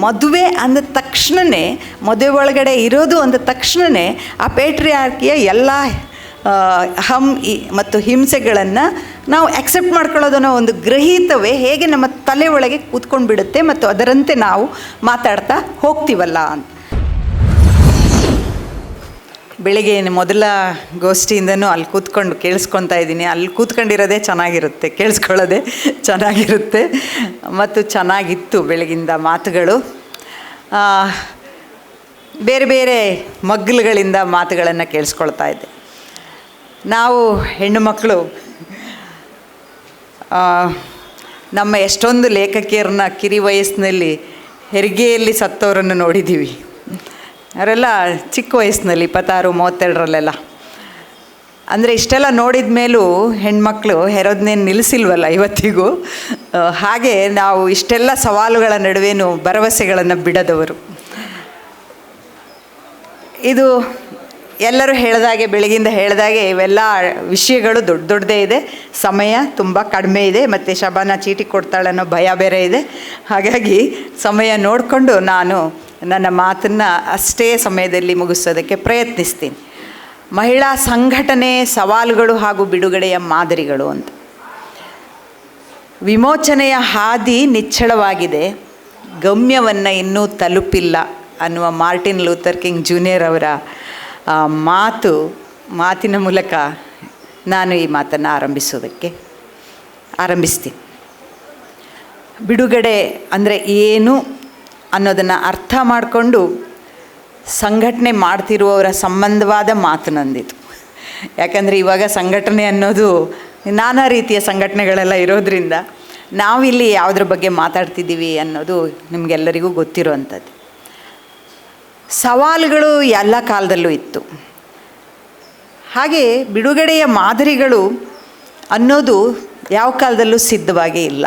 ಮದುವೆ ಅಂದ ತಕ್ಷಣವೇ ಮದುವೆ ಒಳಗಡೆ ಇರೋದು ಅಂದ ತಕ್ಷಣವೇ ಆ ಪೇಟ್ರಿಯಾರ್ಕಿಯ ಎಲ್ಲ ಹಮ್ ಮತ್ತು ಹಿಂಸೆಗಳನ್ನು ನಾವು ಆಕ್ಸೆಪ್ಟ್ ಮಾಡ್ಕೊಳ್ಳೋದನ್ನೋ ಒಂದು ಗ್ರಹೀತವೇ ಹೇಗೆ ನಮ್ಮ ತಲೆ ಒಳಗೆ ಕೂತ್ಕೊಂಡು ಬಿಡುತ್ತೆ ಮತ್ತು ಅದರಂತೆ ನಾವು ಮಾತಾಡ್ತಾ ಹೋಗ್ತೀವಲ್ಲ ಅಂತ. ಬೆಳಿಗ್ಗೆ ಮೊದಲ ಗೋಷ್ಠಿಯಿಂದನೂ ಅಲ್ಲಿ ಕೂತ್ಕೊಂಡು ಕೇಳಿಸ್ಕೊತಾ ಇದ್ದೀನಿ. ಅಲ್ಲಿ ಕೂತ್ಕೊಂಡಿರೋದೇ ಚೆನ್ನಾಗಿರುತ್ತೆ, ಕೇಳಿಸ್ಕೊಳ್ಳೋದೇ ಚೆನ್ನಾಗಿರುತ್ತೆ. ಮತ್ತು ಚೆನ್ನಾಗಿತ್ತು ಬೆಳಗಿಂದ ಮಾತುಗಳು. ಬೇರೆ ಬೇರೆ ಮಗ್ಗಲುಗಳಿಂದ ಮಾತುಗಳನ್ನು ಕೇಳಿಸ್ಕೊಳ್ತಾ ಇದ್ದೆ. ನಾವು ಹೆಣ್ಣು ಮಕ್ಕಳು ನಮ್ಮ ಎಷ್ಟೊಂದು ಲೇಖಕಿಯರನ್ನ ಕಿರಿ ವಯಸ್ಸಿನಲ್ಲಿ ಹೆರಿಗೆಯಲ್ಲಿ ಸತ್ತವರನ್ನು ನೋಡಿದ್ದೀವಿ. ಅವರೆಲ್ಲ ಚಿಕ್ಕ ವಯಸ್ಸಿನಲ್ಲಿ ಇಪ್ಪತ್ತಾರು, ಮೂವತ್ತೆರಡರಲ್ಲೆಲ್ಲ. ಅಂದರೆ ಇಷ್ಟೆಲ್ಲ ನೋಡಿದ ಮೇಲೂ ಹೆಣ್ಮಕ್ಳು ಹೆರೋದನ್ನೇನು ನಿಲ್ಲಿಸಿಲ್ವಲ್ಲ ಇವತ್ತಿಗೂ? ಹಾಗೆ ನಾವು ಇಷ್ಟೆಲ್ಲ ಸವಾಲುಗಳ ನಡುವೆನೂ ಭರವಸೆಗಳನ್ನು ಬಿಡದವರು. ಇದು ಎಲ್ಲರೂ ಹೇಳಿದಾಗೆ, ಬೆಳಗಿಂದ ಹೇಳಿದಾಗೆ ಇವೆಲ್ಲ ವಿಷಯಗಳು ದೊಡ್ಡ ದೊಡ್ಡದೇ ಇದೆ. ಸಮಯ ತುಂಬ ಕಡಿಮೆ ಇದೆ ಮತ್ತು ಶಬಾನ ಚೀಟಿ ಕೊಡ್ತಾಳೆ ಅನ್ನೋ ಭಯ ಬೇರೆ ಇದೆ. ಹಾಗಾಗಿ ಸಮಯ ನೋಡಿಕೊಂಡು ನಾನು ನನ್ನ ಮಾತನ್ನು ಅಷ್ಟೇ ಸಮಯದಲ್ಲಿ ಮುಗಿಸೋದಕ್ಕೆ ಪ್ರಯತ್ನಿಸ್ತೀನಿ. ಮಹಿಳಾ ಸಂಘಟನೆ ಸವಾಲುಗಳು ಹಾಗೂ ಬಿಡುಗಡೆಯ ಮಾದರಿಗಳು ಅಂತ. ವಿಮೋಚನೆಯ ಹಾದಿ ನಿಚ್ಚಳವಾಗಿದೆ. ಗಮ್ಯವನ್ನು ಇನ್ನೂ ತಲುಪಿಲ್ಲ ಅನ್ನುವ ಮಾರ್ಟಿನ್ ಲೂಥರ್ ಕಿಂಗ್ ಜೂನಿಯರ್ ಅವರ ಮಾತು, ಮಾತಿನ ಮೂಲಕ ನಾನು ಈ ಮಾತನ್ನು ಆರಂಭಿಸೋದಕ್ಕೆ ಆರಂಭಿಸ್ತೀನಿ. ಬಿಡುಗಡೆ ಅಂದರೆ ಏನು? ಅನ್ನೋದನ್ನು ಅರ್ಥ ಮಾಡಿಕೊಂಡು ಸಂಘಟನೆ ಮಾಡ್ತಿರುವವರ ಸಂಬಂಧವಾದ ಮಾತು ನಂದಿತು. ಯಾಕಂದರೆ ಇವಾಗ ಸಂಘಟನೆ ಅನ್ನೋದು ನಾನಾ ರೀತಿಯ ಸಂಘಟನೆಗಳೆಲ್ಲ ಇರೋದ್ರಿಂದ ನಾವಿಲ್ಲಿ ಯಾವುದ್ರ ಬಗ್ಗೆ ಮಾತಾಡ್ತಿದ್ದೀವಿ ಅನ್ನೋದು ನಿಮಗೆಲ್ಲರಿಗೂ ಗೊತ್ತಿರುವಂಥದ್ದು. ಸವಾಲುಗಳು ಎಲ್ಲ ಕಾಲದಲ್ಲೂ ಇತ್ತು. ಹಾಗೆ ಬಿಡುಗಡೆಯ ಮಾದರಿಗಳು ಅನ್ನೋದು ಯಾವ ಕಾಲದಲ್ಲೂ ಸಿದ್ಧವಾಗೇ ಇಲ್ಲ.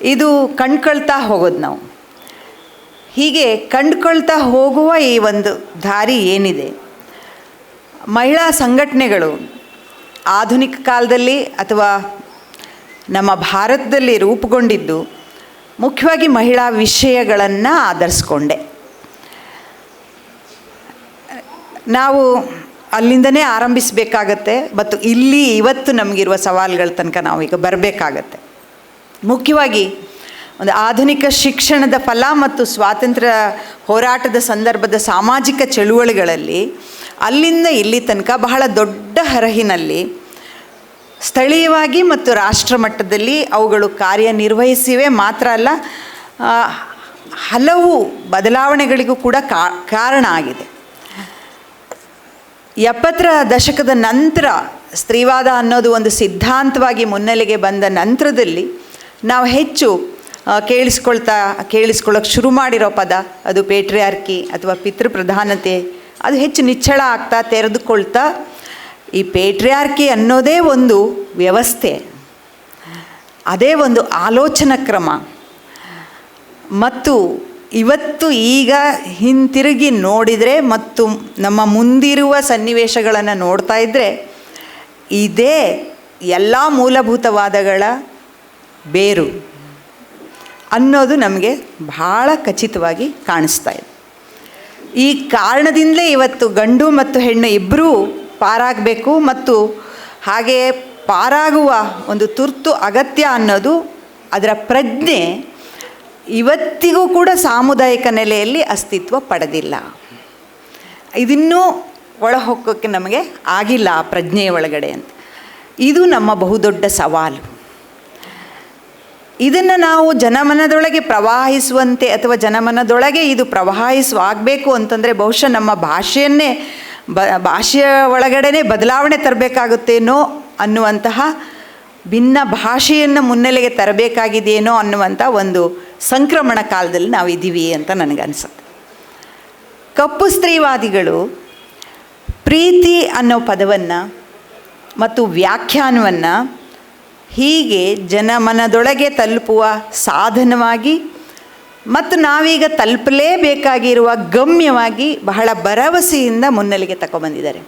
ಇದು ಕಣ್ಕೊಳ್ತಾ ಹೋಗೋದು ನಾವು. ಹೀಗೆ ಕಂಡುಕೊಳ್ತಾ ಹೋಗುವ ಈ ಒಂದು ದಾರಿ ಏನಿದೆ? ಮಹಿಳಾ ಸಂಘಟನೆಗಳು ಆಧುನಿಕ ಕಾಲದಲ್ಲಿ ಅಥವಾ ನಮ್ಮ ಭಾರತದಲ್ಲಿ ರೂಪುಗೊಂಡಿದ್ದು ಮುಖ್ಯವಾಗಿ ಮಹಿಳಾ ವಿಷಯಗಳನ್ನು ಆಧರಿಸ್ಕೊಂಡೆ. ನಾವು ಅಲ್ಲಿಂದನೇ ಆರಂಭಿಸಬೇಕಾಗತ್ತೆ, ಮತ್ತು ಇಲ್ಲಿ ಇವತ್ತು ನಮಗಿರುವ ಸವಾಲುಗಳ ತನಕ ನಾವು ಈಗ ಬರಬೇಕಾಗತ್ತೆ. ಮುಖ್ಯವಾಗಿ ಒಂದು ಆಧುನಿಕ ಶಿಕ್ಷಣದ ಫಲ ಮತ್ತು ಸ್ವಾತಂತ್ರ್ಯ ಹೋರಾಟದ ಸಂದರ್ಭದ ಸಾಮಾಜಿಕ ಚಳುವಳಿಗಳಲ್ಲಿ ಅಲ್ಲಿಂದ ಇಲ್ಲಿ ತನಕ ಬಹಳ ದೊಡ್ಡ ಹರಹಿನಲ್ಲಿ ಸ್ಥಳೀಯವಾಗಿ ಮತ್ತು ರಾಷ್ಟ್ರ ಮಟ್ಟದಲ್ಲಿ ಅವುಗಳು ಕಾರ್ಯನಿರ್ವಹಿಸಿವೆ. ಮಾತ್ರ ಅಲ್ಲ ಹಲವು ಬದಲಾವಣೆಗಳಿಗೂ ಕೂಡ ಕಾರಣ ಆಗಿದೆ. ಎಪ್ಪತ್ತರ ದಶಕದ ನಂತರ ಸ್ತ್ರೀವಾದ ಅನ್ನೋದು ಒಂದು ಸಿದ್ಧಾಂತವಾಗಿ ಮುನ್ನೆಲೆಗೆ ಬಂದ ನಂತರದಲ್ಲಿ ನಾವು ಹೆಚ್ಚು ಕೇಳಿಸ್ಕೊಳ್ತಾ, ಕೇಳಿಸ್ಕೊಳ್ಳೋಕೆ ಶುರು ಮಾಡಿರೋ ಪದ, ಅದು ಪೇಟ್ರಿಯಾರ್ಕಿ ಅಥವಾ ಪಿತೃಪ್ರಧಾನತೆ. ಅದು ಹೆಚ್ಚು ನಿಚ್ಚಳ ಆಗ್ತಾ ತೆರೆದುಕೊಳ್ತಾ, ಈ ಪೇಟ್ರಿಯಾರ್ಕಿ ಅನ್ನೋದೇ ಒಂದು ವ್ಯವಸ್ಥೆ. ಅದೇ ಒಂದು ಆಲೋಚನಾ ಕ್ರಮ. ಮತ್ತು ಇವತ್ತು ಈಗ ಹಿಂತಿರುಗಿ ನೋಡಿದರೆ ಮತ್ತು ನಮ್ಮ ಮುಂದಿರುವ ಸನ್ನಿವೇಶಗಳನ್ನು ನೋಡ್ತಾ ಇದ್ದರೆ ಇದೇ ಎಲ್ಲ ಮೂಲಭೂತವಾದಗಳ ಬೇರು. ಅನ್ನೋದು ನಮಗೆ ಬಹಳ ಖಚಿತವಾಗಿ ಕಾಣಿಸ್ತಾ ಇದೆ. ಈ ಕಾರಣದಿಂದಲೇ ಇವತ್ತು ಗಂಡು ಮತ್ತು ಹೆಣ್ಣು ಇಬ್ಬರೂ ಪಾರಾಗಬೇಕು ಮತ್ತು ಹಾಗೆಯೇ ಪಾರಾಗುವ ಒಂದು ತುರ್ತು ಅಗತ್ಯ ಅನ್ನೋದು ಅದರ ಪ್ರಜ್ಞೆ ಇವತ್ತಿಗೂ ಕೂಡ ಸಾಮುದಾಯಿಕ ನೆಲೆಯಲ್ಲಿ ಅಸ್ತಿತ್ವ ಪಡೆದಿಲ್ಲ. ಇದಿನ್ನೂ ಒಳಹೊಕ್ಕಕ್ಕೆ ನಮಗೆ ಆಗಿಲ್ಲ ಆ ಪ್ರಜ್ಞೆಯ ಒಳಗಡೆ ಅಂತ. ಇದು ನಮ್ಮ ಬಹುದೊಡ್ಡ ಸವಾಲು. ಇದನ್ನು ನಾವು ಜನಮನದೊಳಗೆ ಪ್ರವಾಹಿಸುವಂತೆ ಅಥವಾ ಜನಮನದೊಳಗೆ ಇದು ಪ್ರವಾಹಿಸುವಾಗಬೇಕು ಅಂತಂದರೆ ಬಹುಶಃ ನಮ್ಮ ಭಾಷೆಯನ್ನೇ, ಬ, ಭಾಷೆಯ ಒಳಗಡೆನೇ ಬದಲಾವಣೆ ತರಬೇಕಾಗುತ್ತೇನೋ ಅನ್ನುವಂತಹ ಭಿನ್ನ ಭಾಷೆಯನ್ನು ಮುನ್ನೆಲೆಗೆ ತರಬೇಕಾಗಿದೆಯೇನೋ ಅನ್ನುವಂಥ ಒಂದು ಸಂಕ್ರಮಣ ಕಾಲದಲ್ಲಿ ನಾವು ಇದ್ದೀವಿ ಅಂತ ನನಗನ್ಸುತ್ತೆ. ಕಪ್ಪು ಸ್ತ್ರೀವಾದಿಗಳು ಪ್ರೀತಿ ಅನ್ನೋ ಪದವನ್ನು ಮತ್ತು ವ್ಯಾಖ್ಯಾನವನ್ನು ಹೀಗೆ ಜನಮನದೊಳಗೆ ತಲುಪುವ ಸಾಧನವಾಗಿ ಮತ್ತು ನಾವೀಗ ತಲುಪಲೇಬೇಕಾಗಿರುವ ಗಮ್ಯವಾಗಿ ಬಹಳ ಭರವಸೆಯಿಂದ ಮುನ್ನೆಲೆಗೆ ತಗೊಬಂದಿದ್ದಾರೆ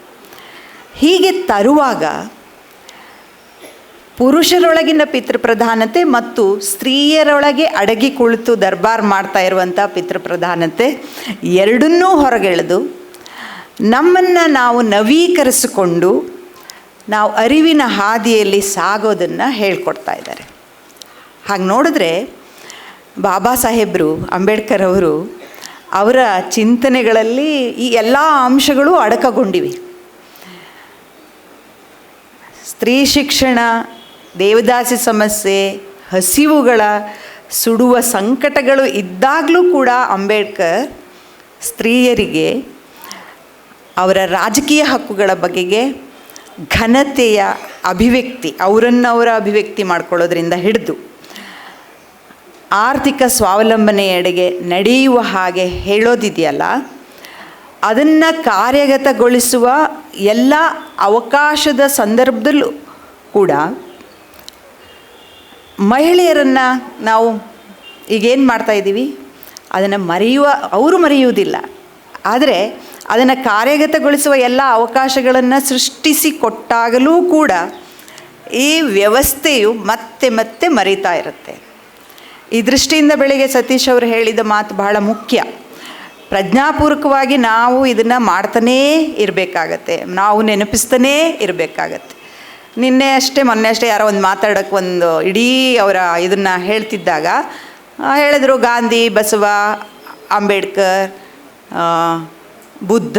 ಹೀಗೆ ತರುವಾಗ ಪುರುಷರೊಳಗಿನ ಪಿತೃಪ್ರಧಾನತೆ ಮತ್ತು ಸ್ತ್ರೀಯರೊಳಗೆ ಅಡಗಿ ಕುಳಿತು ದರ್ಬಾರ್ ಮಾಡ್ತಾ ಇರುವಂಥ ಪಿತೃಪ್ರಧಾನತೆ ಎರಡನ್ನೂ ಹೊರಗೆಳೆದು ನಮ್ಮನ್ನು ನಾವು ನವೀಕರಿಸಿಕೊಂಡು ನಾವು ಅರಿವಿನ ಹಾದಿಯಲ್ಲಿ ಸಾಗೋದನ್ನು ಹೇಳ್ಕೊಡ್ತಾ ಇದ್ದಾರೆ. ಹಾಗೆ ನೋಡಿದ್ರೆ ಬಾಬಾ ಸಾಹೇಬರು, ಅಂಬೇಡ್ಕರ್ ಅವರು ಅವರ ಚಿಂತನೆಗಳಲ್ಲಿ ಈ ಎಲ್ಲ ಅಂಶಗಳು ಅಡಕಗೊಂಡಿವೆ. ಸ್ತ್ರೀ ಶಿಕ್ಷಣ, ದೇವದಾಸಿ ಸಮಸ್ಯೆ, ಹಸಿವುಗಳ ಸುಡುವ ಸಂಕಟಗಳು ಇದ್ದಾಗಲೂ ಕೂಡ ಅಂಬೇಡ್ಕರ್ ಸ್ತ್ರೀಯರಿಗೆ ಅವರ ರಾಜಕೀಯ ಹಕ್ಕುಗಳ ಬಗೆಗೆ ಘನತೆಯ ಅಭಿವ್ಯಕ್ತಿ, ಅವರನ್ನವರ ಅಭಿವ್ಯಕ್ತಿ ಮಾಡ್ಕೊಳ್ಳೋದ್ರಿಂದ ಹಿಡಿದು ಆರ್ಥಿಕ ಸ್ವಾವಲಂಬನೆಯೆಡೆಗೆ ನಡೆಯುವ ಹಾಗೆ ಹೇಳೋದಿದೆಯಲ್ಲ, ಅದನ್ನು ಕಾರ್ಯಗತಗೊಳಿಸುವ ಎಲ್ಲ ಅವಕಾಶದ ಸಂದರ್ಭದಲ್ಲೂ ಕೂಡ ಮಹಿಳೆಯರನ್ನು ನಾವು ಈಗೇನು ಮಾಡ್ತಾ ಇದ್ದೀವಿ ಅದನ್ನು ಮರೆಯುವ, ಅವರು ಮರೆಯುವುದಿಲ್ಲ. ಆದರೆ ಅದನ್ನು ಕಾರ್ಯಗತಗೊಳಿಸುವ ಎಲ್ಲ ಅವಕಾಶಗಳನ್ನು ಸೃಷ್ಟಿಸಿ ಕೊಟ್ಟಾಗಲೂ ಕೂಡ ಈ ವ್ಯವಸ್ಥೆಯು ಮತ್ತೆ ಮತ್ತೆ ಮರೀತಾ ಇರುತ್ತೆ. ಈ ದೃಷ್ಟಿಯಿಂದ ಬೆಳಿಗ್ಗೆ ಸತೀಶ್ ಅವರು ಹೇಳಿದ ಮಾತು ಬಹಳ ಮುಖ್ಯ. ಪ್ರಜ್ಞಾಪೂರ್ವಕವಾಗಿ ನಾವು ಇದನ್ನು ಮಾಡ್ತಾನೇ ಇರಬೇಕಾಗತ್ತೆ, ನಾವು ನೆನಪಿಸ್ತಾನೇ ಇರಬೇಕಾಗತ್ತೆ. ನಿನ್ನೆ ಅಷ್ಟೇ, ಮೊನ್ನೆ ಅಷ್ಟೇ ಯಾರೋ ಒಂದು ಮಾತಾಡೋಕ್ಕೆ ಒಂದು ಇಡೀ ಅವರ ಇದನ್ನು ಹೇಳ್ತಿದ್ದಾಗ ಹೇಳಿದರು ಗಾಂಧಿ, ಬಸವ, ಅಂಬೇಡ್ಕರ್ ಬುದ್ಧ,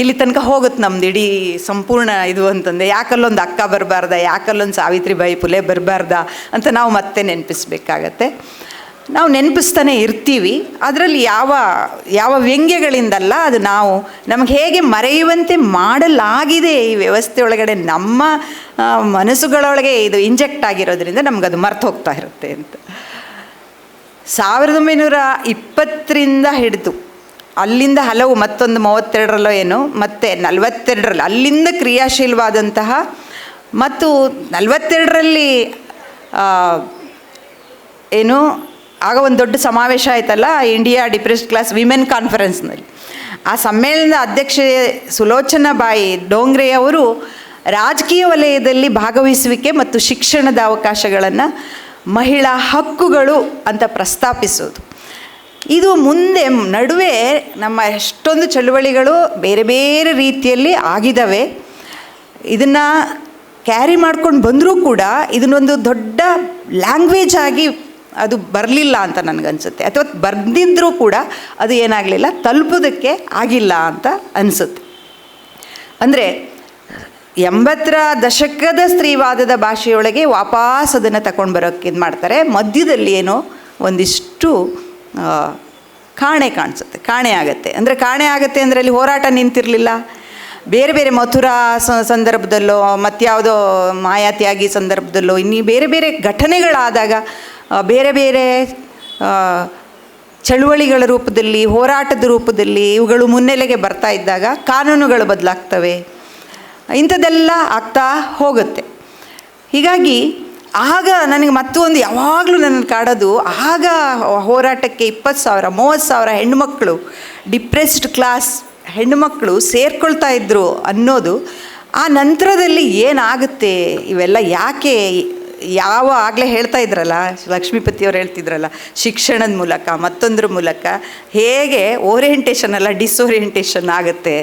ಇಲ್ಲಿ ತನಕ ಹೋಗುತ್ತೆ ನಮ್ದು, ಇಡೀ ಸಂಪೂರ್ಣ ಇದು ಅಂತಂದೆ. ಯಾಕಲ್ಲೊಂದು ಅಕ್ಕ ಬರಬಾರ್ದ, ಯಾಕಲ್ಲೊಂದು ಸಾವಿತ್ರಿಬಾಯಿ ಪುಲೆ ಬರಬಾರ್ದ ಅಂತ ನಾವು ಮತ್ತೆ ನೆನಪಿಸ್ಬೇಕಾಗತ್ತೆ. ನಾವು ನೆನಪಿಸ್ತಾನೆ ಇರ್ತೀವಿ, ಅದರಲ್ಲಿ ಯಾವ ಯಾವ ವ್ಯಂಗ್ಯಗಳಿಂದಲ್ಲ ಅದು ನಾವು ನಮಗೆ ಹೇಗೆ ಮರೆಯುವಂತೆ ಮಾಡಲಾಗಿದೆ ಈ ವ್ಯವಸ್ಥೆ ಒಳಗಡೆ ನಮ್ಮ ಮನಸ್ಸುಗಳೊಳಗೆ ಇದು ಇಂಜೆಕ್ಟ್ ಆಗಿರೋದ್ರಿಂದ ಅದು ಮರ್ತು ಹೋಗ್ತಾ ಇರುತ್ತೆ ಅಂತ. ಸಾವಿರದ ಒಂಬೈನೂರ ಇಪ್ಪತ್ತರಿಂದ ಹಿಡಿದು ಅಲ್ಲಿಂದ ಹಲವು, ಮತ್ತೊಂದು ಮೂವತ್ತೆರಡರಲ್ಲೋ ಏನು, ಮತ್ತೆ ನಲವತ್ತೆರಡರಲ್ಲಿ, ಅಲ್ಲಿಂದ ಕ್ರಿಯಾಶೀಲವಾದಂತಹ, ಮತ್ತು ನಲವತ್ತೆರಡರಲ್ಲಿ ಏನು, ಆಗ ಒಂದು ದೊಡ್ಡ ಸಮಾವೇಶ ಆಯ್ತಲ್ಲ, ಇಂಡಿಯಾ ಡಿಪ್ರೆಸ್ಡ್ ಕ್ಲಾಸ್ ವಿಮೆನ್ ಕಾನ್ಫರೆನ್ಸ್ನಲ್ಲಿ. ಆ ಸಮ್ಮೇಳನದ ಅಧ್ಯಕ್ಷೆ ಸುಲೋಚನಾ ಬಾಯಿ ಡೋಂಗ್ರೆ ಅವರು ರಾಜಕೀಯ ವಲಯದಲ್ಲಿ ಭಾಗವಹಿಸುವಿಕೆ ಮತ್ತು ಶಿಕ್ಷಣದ ಅವಕಾಶಗಳನ್ನು ಮಹಿಳಾ ಹಕ್ಕುಗಳು ಅಂತ ಪ್ರಸ್ತಾಪಿಸೋದು ಇದು ಮುಂದೆ ನಡುವೆ ನಮ್ಮ ಎಷ್ಟೊಂದು ಚಳುವಳಿಗಳು ಬೇರೆ ಬೇರೆ ರೀತಿಯಲ್ಲಿ ಆಗಿದ್ದಾವೆ ಇದನ್ನು ಕ್ಯಾರಿ ಮಾಡ್ಕೊಂಡು ಬಂದರೂ ಕೂಡ ಇದನ್ನೊಂದು ದೊಡ್ಡ ಲ್ಯಾಂಗ್ವೇಜ್ ಆಗಿ ಅದು ಬರಲಿಲ್ಲ ಅಂತ ನನಗನ್ಸುತ್ತೆ. ಅಥವಾ ಬರೆದಿದ್ದರೂ ಕೂಡ ಅದು ಏನಾಗಲಿಲ್ಲ, ತಲುಪೋದಕ್ಕೆ ಆಗಿಲ್ಲ ಅಂತ ಅನಿಸುತ್ತೆ. ಅಂದರೆ ಎಂಬತ್ತರ ದಶಕದ ಸ್ತ್ರೀವಾದದ ಭಾಷೆಯೊಳಗೆ ವಾಪಸ್ ಅದನ್ನು ತಗೊಂಡು ಬರೋಕ್ಕೆ ಇದು ಮಾಡ್ತಾರೆ ಮಧ್ಯದಲ್ಲಿ ಏನೋ ಒಂದಿಷ್ಟು ಕಾಣೆ ಕಾಣಿಸುತ್ತೆ, ಕಾಣೆ ಆಗುತ್ತೆ. ಅಂದರೆ ಕಾಣೆ ಆಗುತ್ತೆ ಅಂದರೆ ಅಲ್ಲಿ ಹೋರಾಟ ನಿಂತಿರಲಿಲ್ಲ. ಬೇರೆ ಬೇರೆ ಮಥುರಾ ಸಂದರ್ಭದಲ್ಲೋ ಮತ್ಯಾವುದೋ ಮಾಯಾತಿಯಾಗಿ ಸಂದರ್ಭದಲ್ಲೋ, ಇನ್ನೀ ಬೇರೆ ಬೇರೆ ಘಟನೆಗಳಾದಾಗ ಬೇರೆ ಬೇರೆ ಚಳುವಳಿಗಳ ರೂಪದಲ್ಲಿ, ಹೋರಾಟದ ರೂಪದಲ್ಲಿ ಇವುಗಳು ಮುನ್ನೆಲೆಗೆ ಬರ್ತಾ ಇದ್ದಾಗ ಕಾನೂನುಗಳು ಬದಲಾಗ್ತವೆ. ಇಂಥದ್ದೆಲ್ಲ ಆಗ್ತಾ ಹೋಗುತ್ತೆ. ಹೀಗಾಗಿ ಆಗ ನನಗೆ ಮತ್ತೊಂದು ಯಾವಾಗಲೂ ನನ್ನ ಕಾಡೋದು, ಆಗ ಹೋರಾಟಕ್ಕೆ ಇಪ್ಪತ್ತು ಸಾವಿರ, ಮೂವತ್ತು ಸಾವಿರ ಹೆಣ್ಣುಮಕ್ಕಳು ಡಿಪ್ರೆಸ್ಡ್ ಕ್ಲಾಸ್ ಹೆಣ್ಣುಮಕ್ಕಳು ಸೇರ್ಕೊಳ್ತಾ ಇದ್ದರು ಅನ್ನೋದು, ಆ ನಂತರದಲ್ಲಿ ಏನಾಗುತ್ತೆ? ಇವೆಲ್ಲ ಯಾಕೆ ಯಾವ ಆಗಲೇ ಹೇಳ್ತಾ ಇದ್ರಲ್ಲ, ಲಕ್ಷ್ಮೀಪತಿಯವ್ರು ಹೇಳ್ತಿದ್ರಲ್ಲ, ಶಿಕ್ಷಣದ ಮೂಲಕ, ಮತ್ತೊಂದ್ರ ಮೂಲಕ ಹೇಗೆ ಓರಿಯೆಂಟೇಷನ್ ಅಲ್ಲ ಡಿಸ್ಓರಿಯೆಂಟೇಷನ್ ಆಗುತ್ತೆ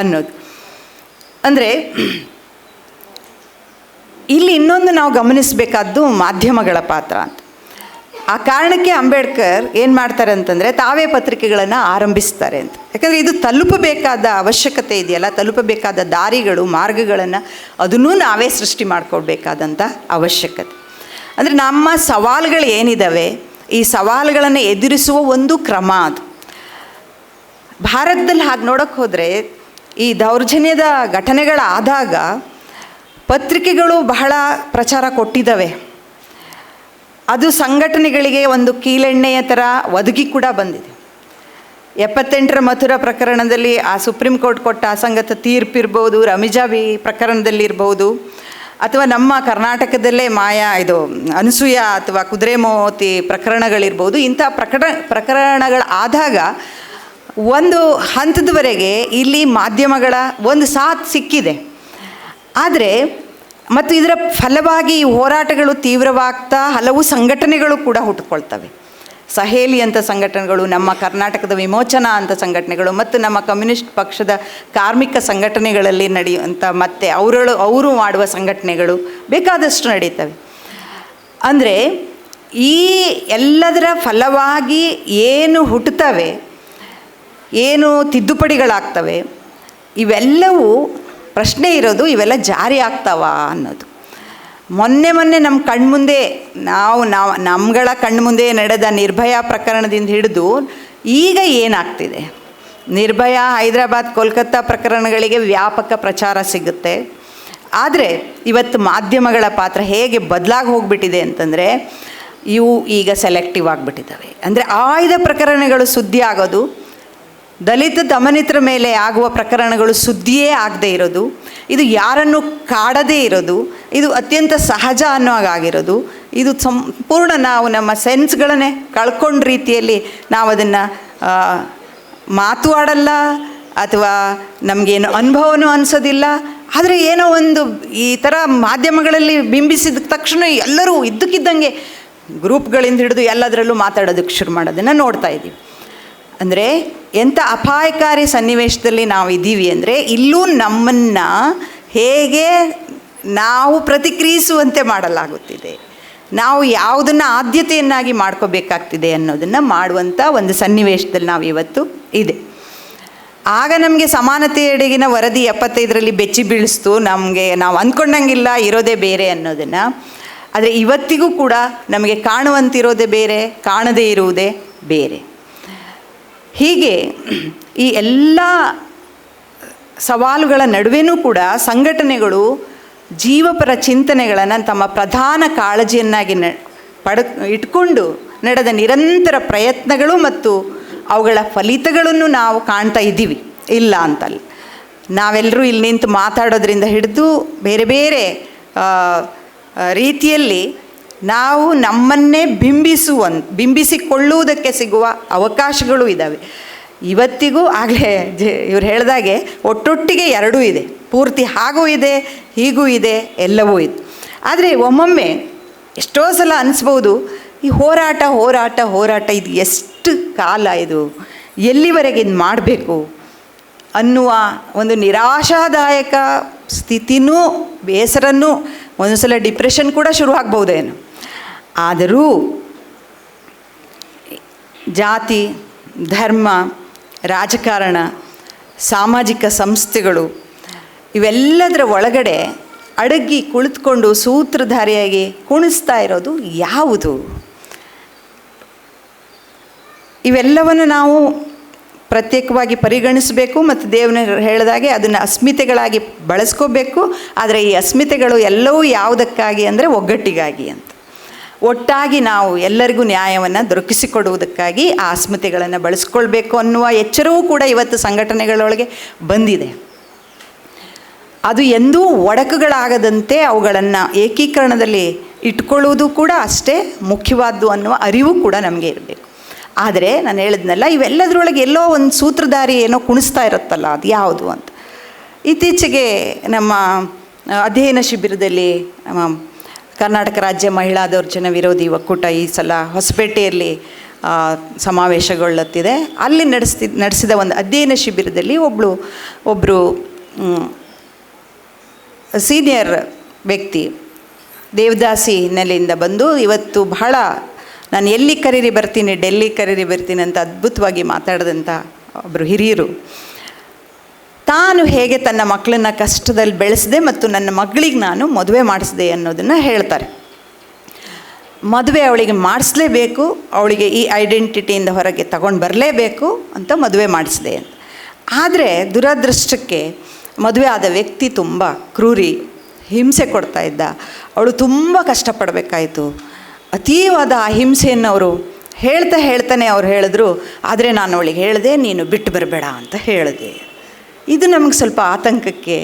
ಅನ್ನೋದು. ಅಂದರೆ ಇಲ್ಲಿ ಇನ್ನೊಂದು ನಾವು ಗಮನಿಸಬೇಕಾದ್ದು ಮಾಧ್ಯಮಗಳ ಪಾತ್ರ ಅಂತ. ಆ ಕಾರಣಕ್ಕೆ ಅಂಬೇಡ್ಕರ್ ಏನು ಮಾಡ್ತಾರೆ ಅಂತಂದರೆ ತಾವೇ ಪತ್ರಿಕೆಗಳನ್ನು ಆರಂಭಿಸ್ತಾರೆ ಅಂತ. ಯಾಕಂದರೆ ಇದು ತಲುಪಬೇಕಾದ ಅವಶ್ಯಕತೆ ಇದೆಯಲ್ಲ, ತಲುಪಬೇಕಾದ ದಾರಿಗಳು, ಮಾರ್ಗಗಳನ್ನು ಅದನ್ನೂ ನಾವೇ ಸೃಷ್ಟಿ ಮಾಡಿಕೊಡ್ಬೇಕಾದಂಥ ಅವಶ್ಯಕತೆ. ಅಂದರೆ ನಮ್ಮ ಸವಾಲುಗಳು ಏನಿದ್ದಾವೆ ಈ ಸವಾಲುಗಳನ್ನು ಎದುರಿಸುವ ಒಂದು ಕ್ರಮ ಅದು. ಭಾರತದಲ್ಲಿ ಹಾಗೆ ನೋಡೋಕ್ಕೆ ಹೋದರೆ ಈ ದೌರ್ಜನ್ಯದ ಘಟನೆಗಳಾದಾಗ ಪತ್ರಿಕೆಗಳು ಬಹಳ ಪ್ರಚಾರ ಕೊಟ್ಟಿದ್ದಾವೆ ಅದು ಸಂಘಟನೆಗಳಿಗೆ ಒಂದು ಕೀಲೆಣ್ಣೆಯ ಥರ ಒದಗಿ ಕೂಡ ಬಂದಿದೆ. ಎಪ್ಪತ್ತೆಂಟರ ಮಥುರಾ ಪ್ರಕರಣದಲ್ಲಿ ಆ ಸುಪ್ರೀಂ ಕೋರ್ಟ್ ಕೊಟ್ಟ ಅಸಂಗತ ತೀರ್ಪಿರ್ಬೋದು ರಮಿಜಾಬಿ ಪ್ರಕರಣದಲ್ಲಿರ್ಬೋದು ಅಥವಾ ನಮ್ಮ ಕರ್ನಾಟಕದಲ್ಲೇ ಮಾಯಾ ಇದು ಅನಸೂಯ ಅಥವಾ ಕುದುರೆಮೋತಿ ಪ್ರಕರಣಗಳಿರ್ಬೋದು, ಇಂಥ ಪ್ರಕರಣ ಪ್ರಕರಣಗಳಾದಾಗ ಒಂದು ಹಂತದವರೆಗೆ ಇಲ್ಲಿ ಮಾಧ್ಯಮಗಳ ಒಂದು ಸಾಥ್ ಸಿಕ್ಕಿದೆ. ಆದರೆ ಮತ್ತು ಇದರ ಫಲವಾಗಿ ಈ ಹೋರಾಟಗಳು ತೀವ್ರವಾಗ್ತಾ ಹಲವು ಸಂಘಟನೆಗಳು ಕೂಡ ಹುಟ್ಟುಕೊಳ್ತವೆ. ಸಹೇಲಿ ಅಂತ ಸಂಘಟನೆಗಳು, ನಮ್ಮ ಕರ್ನಾಟಕದ ವಿಮೋಚನಾ ಅಂತ ಸಂಘಟನೆಗಳು ಮತ್ತು ನಮ್ಮ ಕಮ್ಯುನಿಸ್ಟ್ ಪಕ್ಷದ ಕಾರ್ಮಿಕ ಸಂಘಟನೆಗಳಲ್ಲಿ ನಡೆಯುವಂಥ ಮತ್ತು ಅವರಳು, ಅವರು ಮಾಡುವ ಸಂಘಟನೆಗಳು ಬೇಕಾದಷ್ಟು ನಡೀತವೆ. ಅಂದರೆ ಈ ಎಲ್ಲದರ ಫಲವಾಗಿ ಏನು ಹುಟ್ಟುತ್ತವೆ, ಏನು ತಿದ್ದುಪಡಿಗಳಾಗ್ತವೆ, ಇವೆಲ್ಲವೂ ಪ್ರಶ್ನೆ ಇರೋದು ಇವೆಲ್ಲ ಜಾರಿ ಆಗ್ತಾವ ಅನ್ನೋದು. ಮೊನ್ನೆ ಮೊನ್ನೆ ನಮ್ಮ ಕಣ್ಮುಂದೆ ನಾವು ನಾವು ನಮ್ಮಗಳ ಕಣ್ಮುಂದೆ ನಡೆದ ನಿರ್ಭಯ ಪ್ರಕರಣದಿಂದ ಹಿಡಿದು ಈಗ ಏನಾಗ್ತಿದೆ? ನಿರ್ಭಯ ಹೈದರಾಬಾದ್, ಕೋಲ್ಕತ್ತಾ ಪ್ರಕರಣಗಳಿಗೆ ವ್ಯಾಪಕ ಪ್ರಚಾರ ಸಿಗುತ್ತೆ. ಆದರೆ ಇವತ್ತು ಮಾಧ್ಯಮಗಳ ಪಾತ್ರ ಹೇಗೆ ಬದಲಾಗಿ ಹೋಗ್ಬಿಟ್ಟಿದೆ ಅಂತಂದರೆ ಇವು ಈಗ ಸೆಲೆಕ್ಟಿವ್ ಆಗಿಬಿಟ್ಟಿದ್ದಾವೆ. ಅಂದರೆ ಆಯ್ದ ಪ್ರಕರಣಗಳು ಸುದ್ದಿ ಆಗೋದು ದಲಿತ ದಮನಿತರ ಮೇಲೆ ಆಗುವ ಪ್ರಕರಣಗಳು ಸುದ್ದಿಯೇ ಆಗದೇ ಇರೋದು, ಇದು ಯಾರನ್ನು ಕಾಡದೇ ಇರೋದು, ಇದು ಅತ್ಯಂತ ಸಹಜ ಅನ್ನೋಗಾಗಿರೋದು ಇದು ಸಂಪೂರ್ಣ ನಾವು ನಮ್ಮ ಸೆನ್ಸ್ಗಳನ್ನೇ ಕಳ್ಕೊಂಡ ರೀತಿಯಲ್ಲಿ ನಾವು ಅದನ್ನು ಮಾತು ಆಡಲ್ಲ ಅಥವಾ ನಮಗೇನು ಅನುಭವನೂ ಅನಿಸೋದಿಲ್ಲ. ಆದರೆ ಏನೋ ಒಂದು ಈ ಥರ ಮಾಧ್ಯಮಗಳಲ್ಲಿ ಬಿಂಬಿಸಿದ ತಕ್ಷಣ ಎಲ್ಲರೂ ಇದ್ದಕ್ಕಿದ್ದಂಗೆ ಗ್ರೂಪ್ಗಳಿಂದ ಹಿಡಿದು ಎಲ್ಲದರಲ್ಲೂ ಮಾತಾಡೋದಕ್ಕೆ ಶುರು ಮಾಡೋದನ್ನು ನೋಡ್ತಾ ಇದ್ದೀವಿ. ಅಂದರೆ ಎಂಥ ಅಪಾಯಕಾರಿ ಸನ್ನಿವೇಶದಲ್ಲಿ ನಾವು ಇದ್ದೀವಿ ಅಂದರೆ ಇಲ್ಲೂ ನಮ್ಮನ್ನು ಹೇಗೆ ನಾವು ಪ್ರತಿಕ್ರಿಯಿಸುವಂತೆ ಮಾಡಲಾಗುತ್ತಿದೆ. ನಾವು ಯಾವುದನ್ನು ಆದ್ಯತೆಯನ್ನಾಗಿ ಮಾಡ್ಕೋಬೇಕಾಗ್ತಿದೆ ಅನ್ನೋದನ್ನು ಮಾಡುವಂಥ ಒಂದು ಸನ್ನಿವೇಶದಲ್ಲಿ ನಾವು ಇವತ್ತು ಇದೆ. ಆಗ ನಮಗೆ ಸಮಾನತೆಯೆಡೆಗಿನ ವರದಿ ಎಪ್ಪತ್ತೈದರಲ್ಲಿ ಬೆಚ್ಚಿ ಬೀಳಿಸ್ತು. ನಮಗೆ ನಾವು ಅಂದ್ಕೊಂಡಂಗಿಲ್ಲ ಇರೋದೇ ಬೇರೆ ಅನ್ನೋದನ್ನು. ಆದರೆ ಇವತ್ತಿಗೂ ಕೂಡ ನಮಗೆ ಕಾಣುವಂತಿರೋದೇ ಬೇರೆ, ಕಾಣದೇ ಇರುವುದೇ ಬೇರೆ. ಹೀಗೆ ಈ ಎಲ್ಲ ಸವಾಲುಗಳ ನಡುವೆನೂ ಕೂಡ ಸಂಘಟನೆಗಳು ಜೀವಪರ ಚಿಂತನೆಗಳನ್ನು ತಮ್ಮ ಪ್ರಧಾನ ಕಾಳಜಿಯನ್ನಾಗಿ ನ, ಪಡ, ಇಟ್ಕೊಂಡು ನಡೆದ ನಿರಂತರ ಪ್ರಯತ್ನಗಳು ಮತ್ತು ಅವುಗಳ ಫಲಿತಗಳನ್ನು ನಾವು ಕಾಣ್ತಾ ಇದ್ದೀವಿ. ಇಲ್ಲ ಅಂತಲ್ಲ. ನಾವೆಲ್ಲರೂ ಇಲ್ಲಿ ನಿಂತು ಮಾತಾಡೋದ್ರಿಂದ ಹಿಡಿದು ಬೇರೆ ಬೇರೆ ರೀತಿಯಲ್ಲಿ ನಾವು ನಮ್ಮನ್ನೇ ಬಿಂಬಿಸುವ, ಬಿಂಬಿಸಿಕೊಳ್ಳುವುದಕ್ಕೆ ಸಿಗುವ ಅವಕಾಶಗಳು ಇದ್ದಾವೆ ಇವತ್ತಿಗೂ ಆಗಲೇ ಇವ್ರು ಹೇಳಿದಾಗೆ ಒಟ್ಟೊಟ್ಟಿಗೆ ಎರಡೂ ಇದೆ. ಪೂರ್ತಿ ಹಾಗೂ ಇದೆ, ಹೀಗೂ ಇದೆ, ಎಲ್ಲವೂ ಇದೆ. ಆದರೆ ಒಮ್ಮೊಮ್ಮೆ ಎಷ್ಟೋ ಸಲ ಅನಿಸ್ಬೋದು, ಈ ಹೋರಾಟ ಹೋರಾಟ ಹೋರಾಟ, ಇದು ಎಷ್ಟು ಕಾಲ ಇದು? ಎಲ್ಲಿವರೆಗೆ ಇದು ಮಾಡಬೇಕು? ಅನ್ನುವ ಒಂದು ನಿರಾಶಾದಾಯಕ ಸ್ಥಿತಿನೂ ಬೇಸರನ್ನು ಒಂದು ಸಲ ಡಿಪ್ರೆಷನ್ ಕೂಡ ಶುರು ಆಗ್ಬೋದೇನು ಆದರೂ ಜಾತಿ, ಧರ್ಮ, ರಾಜಕಾರಣ, ಸಾಮಾಜಿಕ ಸಂಸ್ಥೆಗಳು ಇವೆಲ್ಲದರ ಒಳಗಡೆ ಅಡಗಿ ಕುಳಿತುಕೊಂಡು ಸೂತ್ರಧಾರಿಯಾಗಿ ಕುಣಿಸ್ತಾ ಇರೋದು ಯಾವುದು? ಇವೆಲ್ಲವನ್ನು ನಾವು ಪ್ರತ್ಯೇಕವಾಗಿ ಪರಿಗಣಿಸಬೇಕು ಮತ್ತು ದೇವನ ಹೇಳಿದಾಗೆ ಅದನ್ನು ಅಸ್ಮಿತೆಗಳಾಗಿ ಬಳಸ್ಕೋಬೇಕು. ಆದರೆ ಈ ಅಸ್ಮಿತೆಗಳು ಎಲ್ಲವೂ ಯಾವುದಕ್ಕಾಗಿ ಅಂದರೆ ಒಗ್ಗಟ್ಟಿಗಾಗಿ ಅಂತ. ಒಟ್ಟಾಗಿ ನಾವು ಎಲ್ಲರಿಗೂ ನ್ಯಾಯವನ್ನು ದೊರಕಿಸಿಕೊಡುವುದಕ್ಕಾಗಿ ಆ ಅಸ್ಮಿತೆಗಳನ್ನು ಬಳಸ್ಕೊಳ್ಬೇಕು ಅನ್ನುವ ಎಚ್ಚರವೂ ಕೂಡ ಇವತ್ತು ಸಂಘಟನೆಗಳೊಳಗೆ ಬಂದಿದೆ. ಅದು ಎಂದೂ ಒಡಕುಗಳಾಗದಂತೆ ಅವುಗಳನ್ನು ಏಕೀಕರಣದಲ್ಲಿ ಇಟ್ಕೊಳ್ಳುವುದು ಕೂಡ ಅಷ್ಟೇ ಮುಖ್ಯವಾದ್ದು ಅನ್ನುವ ಅರಿವು ಕೂಡ ನಮಗೆ ಇರಬೇಕು. ಆದರೆ ನಾನು ಹೇಳಿದ್ನಲ್ಲ, ಇವೆಲ್ಲದರೊಳಗೆ ಎಲ್ಲೋ ಒಂದು ಸೂತ್ರಧಾರಿ ಏನೋ ಕುಣಿಸ್ತಾ ಇರುತ್ತಲ್ಲ, ಅದು ಯಾವುದು ಅಂತ. ಇತ್ತೀಚೆಗೆ ನಮ್ಮ ಅಧ್ಯಯನ ಶಿಬಿರದಲ್ಲಿ ಕರ್ನಾಟಕ ರಾಜ್ಯ ಮಹಿಳಾ ದೌರ್ಜನ್ಯ ವಿರೋಧಿ ಒಕ್ಕೂಟ ಈ ಸಲ ಹೊಸಪೇಟೆಯಲ್ಲಿ ಸಮಾವೇಶಗೊಳ್ಳುತ್ತಿದೆ. ಅಲ್ಲಿ ನಡೆಸ್ತಿ, ನಡೆಸಿದ ಒಂದು ಅಧ್ಯಯನ ಶಿಬಿರದಲ್ಲಿ ಒಬ್ಬಳು ಒಬ್ಬರು ಸೀನಿಯರ್ ವ್ಯಕ್ತಿ ದೇವದಾಸಿ ಹಿನ್ನೆಲೆಯಿಂದ ಬಂದು ಇವತ್ತು ಬಹಳ ನಾನು ಎಲ್ಲಿ ಕರೀರಿ ಬರ್ತೀನಿ, ಡೆಲ್ಲಿ ಕರೀರಿ ಬರ್ತೀನಿ ಅಂತ ಅದ್ಭುತವಾಗಿ ಮಾತಾಡಿದಂಥ ಒಬ್ಬರು ಹಿರಿಯರು. ತಾನು ಹೇಗೆ ತನ್ನ ಮಕ್ಕಳನ್ನ ಕಷ್ಟದಲ್ಲಿ ಬೆಳೆಸಿದೆ ಮತ್ತು ನನ್ನ ಮಗಳಿಗೆ ನಾನು ಮದುವೆ ಮಾಡಿಸಿದೆ ಅನ್ನೋದನ್ನು ಹೇಳ್ತಾರೆ. ಮದುವೆ ಅವಳಿಗೆ ಮಾಡಿಸ್ಲೇಬೇಕು, ಅವಳಿಗೆ ಈ ಐಡೆಂಟಿಟಿಯಿಂದ ಹೊರಗೆ ತಗೊಂಡು ಬರಲೇಬೇಕು ಅಂತ ಮದುವೆ ಮಾಡಿಸಿದೆ ಅಂತ. ಆದರೆ ದುರದೃಷ್ಟಕ್ಕೆ ಮದುವೆ ಆದ ವ್ಯಕ್ತಿ ತುಂಬ ಕ್ರೂರಿ, ಹಿಂಸೆ ಕೊಡ್ತಾ ಇದ್ದ. ಅವಳು ತುಂಬ ಕಷ್ಟಪಡಬೇಕಾಯಿತು. ಅತೀವಾದ ಆ ಹಿಂಸೆಯನ್ನು ಅವರು ಹೇಳ್ತಾ ಹೇಳ್ತಾನೆ ಅವ್ರು ಹೇಳಿದ್ರು, ಆದರೆ ನಾನು ಅವಳಿಗೆ ಹೇಳಿದೆ, ನೀನು ಬಿಟ್ಟು ಬರಬೇಡ ಅಂತ ಹೇಳಿದೆ. ಇದು ನಮಗೆ ಸ್ವಲ್ಪ ಆತಂಕಕ್ಕೆ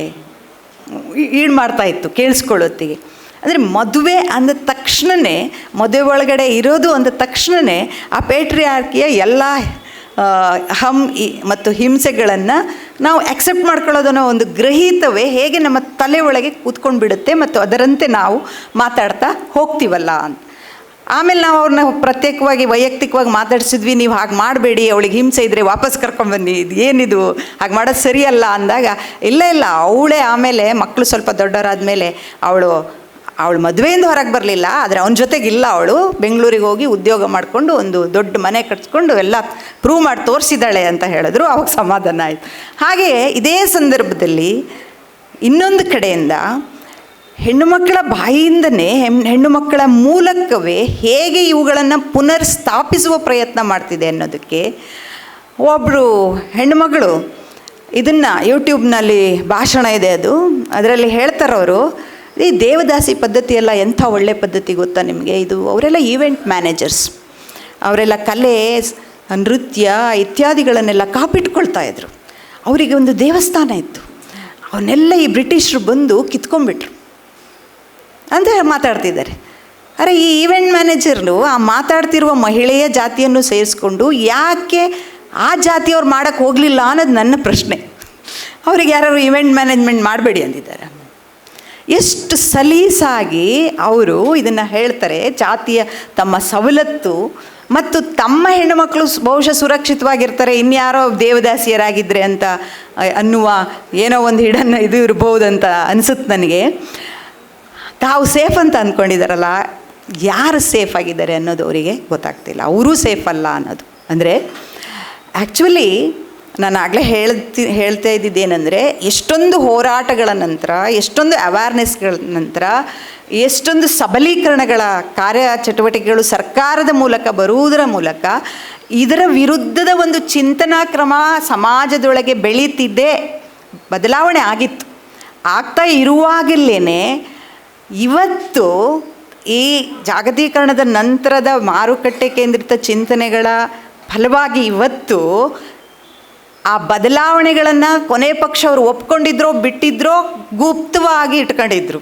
ಈಡು ಮಾಡ್ತಾ ಇತ್ತು, ಕೇಳಿಸ್ಕೊಳ್ಳೋತ್ತಿಗೆ. ಅಂದರೆ ಮದುವೆ ಅಂದ ತಕ್ಷಣವೇ ಮದುವೆ ಒಳಗಡೆ ಇರೋದು ಅಂದ ತಕ್ಷಣವೇ ಆ ಪೇಟ್ರಿಯಾರ್ಕಿಯ ಎಲ್ಲ ಹಮ್ ಮತ್ತು ಹಿಂಸೆಗಳನ್ನು ನಾವು ಅಕ್ಸೆಪ್ಟ್ ಮಾಡ್ಕೊಳ್ಳೋದನ್ನೋ ಒಂದು ಗ್ರಹೀತವೇ ಹೇಗೆ ನಮ್ಮ ತಲೆ ಒಳಗೆ ಕೂತ್ಕೊಂಡು ಬಿಡುತ್ತೆ ಮತ್ತು ಅದರಂತೆ ನಾವು ಮಾತಾಡ್ತಾ ಹೋಗ್ತೀವಲ್ಲ ಅಂತ. ಆಮೇಲೆ ನಾವು ಅವ್ರನ್ನ ಪ್ರತ್ಯೇಕವಾಗಿ, ವೈಯಕ್ತಿಕವಾಗಿ ಮಾತಾಡಿಸಿದ್ವಿ, ನೀವು ಹಾಗೆ ಮಾಡಬೇಡಿ, ಅವಳಿಗೆ ಹಿಂಸೆ ಇದ್ದರೆ ವಾಪಸ್ ಕರ್ಕೊಂಬನ್ನಿ ಇದು ಏನಿದು, ಹಾಗೆ ಮಾಡೋದು ಸರಿಯಲ್ಲ ಅಂದಾಗ, ಇಲ್ಲ ಇಲ್ಲ, ಅವಳೇ ಆಮೇಲೆ ಮಕ್ಕಳು ಸ್ವಲ್ಪ ದೊಡ್ಡವರಾದ ಮೇಲೆ ಅವಳು ಅವಳು ಮದುವೆಯಿಂದ ಹೊರಗೆ ಬರಲಿಲ್ಲ, ಆದರೆ ಅವನ ಜೊತೆಗಿಲ್ಲ ಅವಳು, ಬೆಂಗಳೂರಿಗೆ ಹೋಗಿ ಉದ್ಯೋಗ ಮಾಡಿಕೊಂಡು ಒಂದು ದೊಡ್ಡ ಮನೆ ಕಟ್ಸ್ಕೊಂಡು ಎಲ್ಲ ಪ್ರೂವ್ ಮಾಡಿ ತೋರಿಸಿದ್ದಾಳೆ ಅಂತ ಹೇಳಿದ್ರು, ಅವಾಗ ಸಮಾಧಾನ ಆಯಿತು. ಹಾಗೆಯೇ ಇದೇ ಸಂದರ್ಭದಲ್ಲಿ ಇನ್ನೊಂದು ಕಡೆಯಿಂದ ಹೆಣ್ಣು ಮಕ್ಕಳ ಬಾಯಿಯಿಂದನೇ ಹೆಮ್ ಹೆಣ್ಣು ಮಕ್ಕಳ ಮೂಲಕವೇ ಹೇಗೆ ಇವುಗಳನ್ನು ಪುನರ್ ಸ್ಥಾಪಿಸುವ ಪ್ರಯತ್ನ ಮಾಡ್ತಿದೆ ಅನ್ನೋದಕ್ಕೆ ಒಬ್ಬರು ಹೆಣ್ಣುಮಗಳು ಇದನ್ನು ಯೂಟ್ಯೂಬ್ನಲ್ಲಿ ಭಾಷಣ ಇದೆ ಅದು. ಅದರಲ್ಲಿ ಹೇಳ್ತಾರವರು, ಈ ದೇವದಾಸಿ ಪದ್ಧತಿ ಎಲ್ಲ ಎಂಥ ಒಳ್ಳೆ ಪದ್ಧತಿ ಗೊತ್ತಾ ನಿಮಗೆ? ಇದು ಅವರೆಲ್ಲ ಈವೆಂಟ್ ಮ್ಯಾನೇಜರ್ಸ್. ಅವರೆಲ್ಲ ಕಲೆ, ನೃತ್ಯ ಇತ್ಯಾದಿಗಳನ್ನೆಲ್ಲ ಕಾಪಿಟ್ಕೊಳ್ತಾ ಇದ್ರು. ಅವರಿಗೆ ಒಂದು ದೇವಸ್ಥಾನ ಇತ್ತು. ಅವನ್ನೆಲ್ಲ ಈ ಬ್ರಿಟಿಷರು ಬಂದು ಕಿತ್ಕೊಂಡ್ಬಿಟ್ರು. ಅಂತ ಮಾತಾಡ್ತಿದ್ದಾರೆ. ಅರೆ ಈ ಈವೆಂಟ್ ಮ್ಯಾನೇಜರ್ನು ಆ ಮಾತಾಡ್ತಿರುವ ಮಹಿಳೆಯ ಜಾತಿಯನ್ನು ಸೇರಿಸ್ಕೊಂಡು ಯಾಕೆ ಆ ಜಾತಿಯವ್ರು ಮಾಡೋಕ್ಕೆ ಹೋಗಲಿಲ್ಲ ಅನ್ನೋದು ನನ್ನ ಪ್ರಶ್ನೆ. ಅವ್ರಿಗೆ ಯಾರು ಇವೆಂಟ್ ಮ್ಯಾನೇಜ್ಮೆಂಟ್ ಮಾಡಬೇಡಿ ಅಂದಿದ್ದಾರೆ. ಎಷ್ಟು ಸಲೀಸಾಗಿ ಅವರು ಇದನ್ನು ಹೇಳ್ತಾರೆ, ಜಾತಿಯ ತಮ್ಮ ಸವಲತ್ತು ಮತ್ತು ತಮ್ಮ ಹೆಣ್ಣುಮಕ್ಕಳು ಬಹುಶಃ ಸುರಕ್ಷಿತವಾಗಿರ್ತಾರೆ, ಇನ್ಯಾರೋ ದೇವದಾಸಿಯರಾಗಿದ್ದರೆ ಅಂತ ಅನ್ನುವ ಏನೋ ಒಂದು ಹಿಡನ್ ಇದು ಇರ್ಬೋದಂತ ಅನಿಸುತ್ತೆ ನನಗೆ. ತಾವು ಸೇಫ್ ಅಂತ ಅಂದ್ಕೊಂಡಿದ್ದಾರಲ್ಲ ಯಾರು ಸೇಫ್ ಆಗಿದ್ದಾರೆ ಅನ್ನೋದು ಅವರಿಗೆ ಗೊತ್ತಾಗ್ತಿಲ್ಲ ಅವರೂ ಸೇಫ್ ಅಲ್ಲ ಅನ್ನೋದು. ಅಂದರೆ ಆ್ಯಕ್ಚುಲಿ ನಾನು ಆಗಲೇ ಹೇಳ್ತಿ, ಹೇಳ್ತಾ ಇದ್ದಿದ್ದೇನೆಂದರೆ ಎಷ್ಟೊಂದು ಹೋರಾಟಗಳ ನಂತರ, ಎಷ್ಟೊಂದು ಅವೇರ್ನೆಸ್ಗಳ ನಂತರ, ಎಷ್ಟೊಂದು ಸಬಲೀಕರಣಗಳ ಕಾರ್ಯ ಚಟುವಟಿಕೆಗಳು ಸರ್ಕಾರದ ಮೂಲಕ ಬರುವುದರ ಮೂಲಕ ಇದರ ವಿರುದ್ಧದ ಒಂದು ಚಿಂತನಾ ಕ್ರಮ ಸಮಾಜದೊಳಗೆ ಬೆಳೀತಿದ್ದೇ ಬದಲಾವಣೆ ಆಗಿತ್ತು. ಆಗ್ತಾ ಇರುವಾಗಲೇ ಇವತ್ತು ಈ ಜಾಗತೀಕರಣದ ನಂತರದ ಮಾರುಕಟ್ಟೆ ಕೇಂದ್ರಿತ ಚಿಂತನೆಗಳ ಫಲವಾಗಿ ಇವತ್ತು ಆ ಬದಲಾವಣೆಗಳನ್ನು ಕೊನೆ ಪಕ್ಷ ಅವರು ಒಪ್ಕೊಂಡಿದ್ರೋ, ಬಿಟ್ಟಿದ್ರೋ ಗುಪ್ತವಾಗಿ ಇಟ್ಕೊಂಡಿದ್ರು.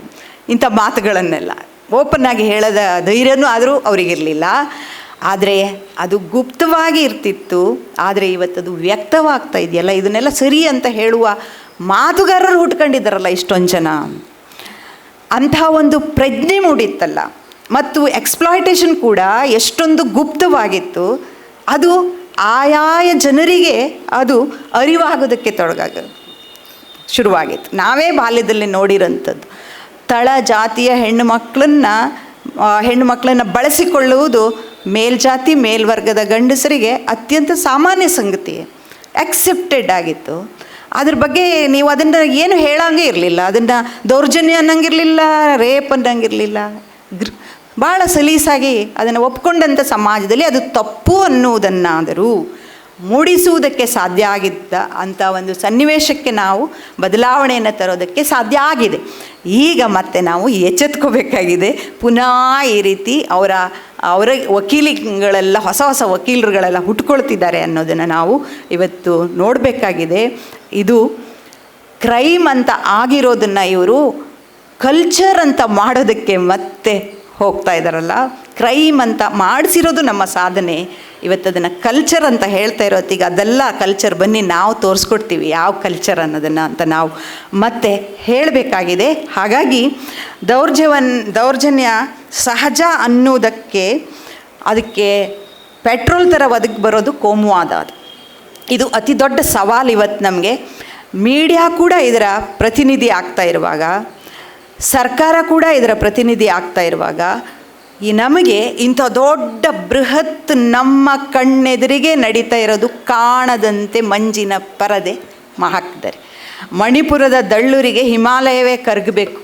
ಇಂಥ ಮಾತುಗಳನ್ನೆಲ್ಲ. ಓಪನ್ ಆಗಿ ಹೇಳದ ಧೈರ್ಯನೂ ಆದರೂ ಅವರಿಗಿರಲಿಲ್ಲ. ಆದರೆ ಅದು ಗುಪ್ತವಾಗಿ ಇರ್ತಿತ್ತು. ಆದರೆ ಇವತ್ತದು ವ್ಯಕ್ತವಾಗ್ತಾ ಇದೆಯಲ್ಲ. ಇದನ್ನೆಲ್ಲ ಸರಿ ಅಂತ ಹೇಳುವ ಮಾತುಗಾರರು ಹುಟ್ಕೊಂಡಿದ್ದಾರಲ್ಲ ಇಷ್ಟೊಂದು ಜನ. ಅಂಥ ಒಂದು ಪ್ರಜ್ಞೆ ಮೂಡಿತ್ತಲ್ಲ. ಮತ್ತು ಎಕ್ಸ್ಪ್ಲಾಯ್ಟೇಷನ್ ಕೂಡ ಎಷ್ಟೊಂದು ಗುಪ್ತವಾಗಿತ್ತು. ಅದು ಆಯಾಯ ಜನರಿಗೆ ಅದು ಅರಿವಾಗೋದಕ್ಕೆ ತೊಡಗಾಗ, ಶುರುವಾಗಿತ್ತು. ನಾವೇ ಬಾಲ್ಯದಲ್ಲಿ ನೋಡಿರೋಂಥದ್ದು. ತಳ ಜಾತಿಯ ಹೆಣ್ಣು ಮಕ್ಕಳನ್ನ ಹೆಣ್ಣು ಮಕ್ಕಳನ್ನು ಬಳಸಿಕೊಳ್ಳುವುದು ಮೇಲ್ಜಾತಿ, ಮೇಲ್ವರ್ಗದ ಗಂಡಸರಿಗೆ ಅತ್ಯಂತ ಸಾಮಾನ್ಯ ಸಂಗತಿ. ಅಕ್ಸೆಪ್ಟೆಡ್ ಆಗಿತ್ತು. ಅದ್ರ ಬಗ್ಗೆ ನೀವು ಅದನ್ನು ಏನು ಹೇಳಂಗೆ ಇರಲಿಲ್ಲ. ಅದನ್ನು ದೌರ್ಜನ್ಯ ಅನ್ನಂಗಿರಲಿಲ್ಲ, ರೇಪ್ ಅನ್ನಂಗಿರಲಿಲ್ಲ. ಗ್ರ, ಭಾಳ ಸಲೀಸಾಗಿ ಅದನ್ನು ಒಪ್ಕೊಂಡಂಥ ಸಮಾಜದಲ್ಲಿ ಅದು ತಪ್ಪು ಅನ್ನುವುದನ್ನಾದರೂ ಮೂಡಿಸುವುದಕ್ಕೆ ಸಾಧ್ಯ ಆಗಿದ್ದ ಅಂಥ ಒಂದು ಸನ್ನಿವೇಶಕ್ಕೆ ನಾವು ಬದಲಾವಣೆಯನ್ನು ತರೋದಕ್ಕೆ ಸಾಧ್ಯ ಆಗಿದೆ. ಈಗ ಮತ್ತೆ ನಾವು ಎಚ್ಚೆತ್ಕೋಬೇಕಾಗಿದೆ. ಪುನಃ ಈ ರೀತಿ ಅವರ ಅವರ ವಕೀಲಿಗಳೆಲ್ಲ, ಹೊಸ ಹೊಸ ವಕೀಲರುಗಳೆಲ್ಲ ಹುಟ್ಕೊಳ್ತಿದ್ದಾರೆ ಅನ್ನೋದನ್ನು ನಾವು ಇವತ್ತು ನೋಡಬೇಕಾಗಿದೆ. ಇದು ಕ್ರೈಮ್ ಅಂತ ಆಗಿರೋದನ್ನು ಇವರು ಕಲ್ಚರ್ ಅಂತ ಮಾಡೋದಕ್ಕೆ ಮತ್ತೆ ಹೋಗ್ತಾ ಇದ್ದಾರಲ್ಲ ಕ್ರೈಮ್ ಅಂತ ಮಾಡಿಸಿರೋದು ನಮ್ಮ ಸಾಧನೆ. ಇವತ್ತು ಅದನ್ನು ಕಲ್ಚರ್ ಅಂತ ಹೇಳ್ತಾ ಇರೋತ್ತೀಗ ಅದೆಲ್ಲ ಕಲ್ಚರ್ ಬನ್ನಿ ನಾವು ತೋರಿಸ್ಕೊಡ್ತೀವಿ ಯಾವ ಕಲ್ಚರ್ ಅನ್ನೋದನ್ನು ಅಂತ ನಾವು. ಮತ್ತೆ ಹೇಳಬೇಕಾಗಿದೆ, ಹಾಗಾಗಿ ದೌರ್ಜವನ್, ದೌರ್ಜನ್ಯ ಸಹಜ ಅನ್ನೋದಕ್ಕೆ ಅದಕ್ಕೆ ಪೆಟ್ರೋಲ್ ಥರ ಒದಗಿ ಬರೋದು ಕೋಮುವಾದ ಅದು. ಇದು ಅತಿ ದೊಡ್ಡ ಸವಾಲು ಇವತ್ತು ನಮಗೆ. ಮೀಡಿಯಾ ಕೂಡ ಇದರ ಪ್ರತಿನಿಧಿ ಆಗ್ತಾ ಇರುವಾಗ, ಸರ್ಕಾರ ಕೂಡ ಇದರ ಪ್ರತಿನಿಧಿ ಆಗ್ತಾ ಇರುವಾಗ, ಈ ನಮಗೆ ಇಂಥ ದೊಡ್ಡ ಬೃಹತ್ ನಮ್ಮ ಕಣ್ಣೆದುರಿಗೆ ನಡೀತಾ ಇರೋದು ಕಾಣದಂತೆ ಮಂಜಿನ ಪರದೆ ಹಾಕಿದ್ದಾರೆ ಮಣಿಪುರದ ದಳ್ಳೂರಿಗೆ ಹಿಮಾಲಯವೇ ಕರಗಬೇಕು.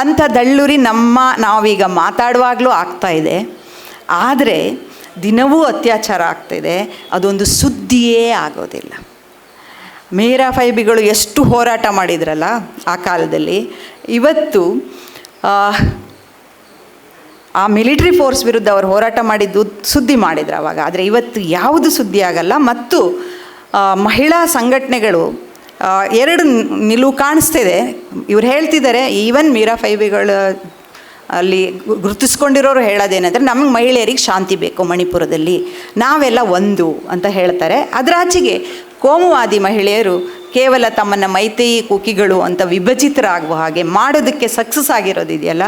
ಅಂಥ ದಳ್ಳೂರಿ ನಮ್ಮ ನಾವೀಗ ಮಾತಾಡುವಾಗಲೂ ಇದೆ. ಆದರೆ ದಿನವೂ ಅತ್ಯಾಚಾರ ಆಗ್ತಿದೆ ಅದೊಂದು ಸುದ್ದಿಯೇ ಆಗೋದಿಲ್ಲ. ಮೇರಾ ಫೈಬಿಗಳು ಎಷ್ಟು ಹೋರಾಟ ಮಾಡಿದ್ರಲ್ಲ ಆ ಕಾಲದಲ್ಲಿ. ಇವತ್ತು ಆ, ಮಿಲಿಟ್ರಿ ಫೋರ್ಸ್ ವಿರುದ್ಧ ಅವರು ಹೋರಾಟ ಮಾಡಿದ್ದು ಸುದ್ದಿ ಮಾಡಿದ್ರು ಆವಾಗ ಆದರೆ ಇವತ್ತು ಯಾವುದು ಸುದ್ದಿ ಆಗಲ್ಲ. ಮತ್ತು ಮಹಿಳಾ ಸಂಘಟನೆಗಳು ಎರಡು ನಿಲುವು ಕಾಣಿಸ್ತಿದೆ. ಇವ್ರು ಹೇಳ್ತಿದ್ದಾರೆ ಈವನ್ ಮೀರಾ ಫೈಬಿಗಳ ಅಲ್ಲಿ ಗುರುತಿಸ್ಕೊಂಡಿರೋರು ಹೇಳೋದೇನೆಂದರೆ ನಮಗೆ ಮಹಿಳೆಯರಿಗೆ ಶಾಂತಿ ಬೇಕು ಮಣಿಪುರದಲ್ಲಿ. ನಾವೆಲ್ಲ ಒಂದು ಅಂತ ಹೇಳ್ತಾರೆ. ಅದರಾಚೆಗೆ ಕೋಮುವಾದಿ ಮಹಿಳೆಯರು ಕೇವಲ ತಮ್ಮನ್ನು ಮೈತೈ ಕುಕಿಗಳು ಅಂತ ವಿಭಜಿತರಾಗುವ ಹಾಗೆ ಮಾಡೋದಕ್ಕೆ ಸಕ್ಸಸ್ ಆಗಿರೋದಿದೆಯಲ್ಲ,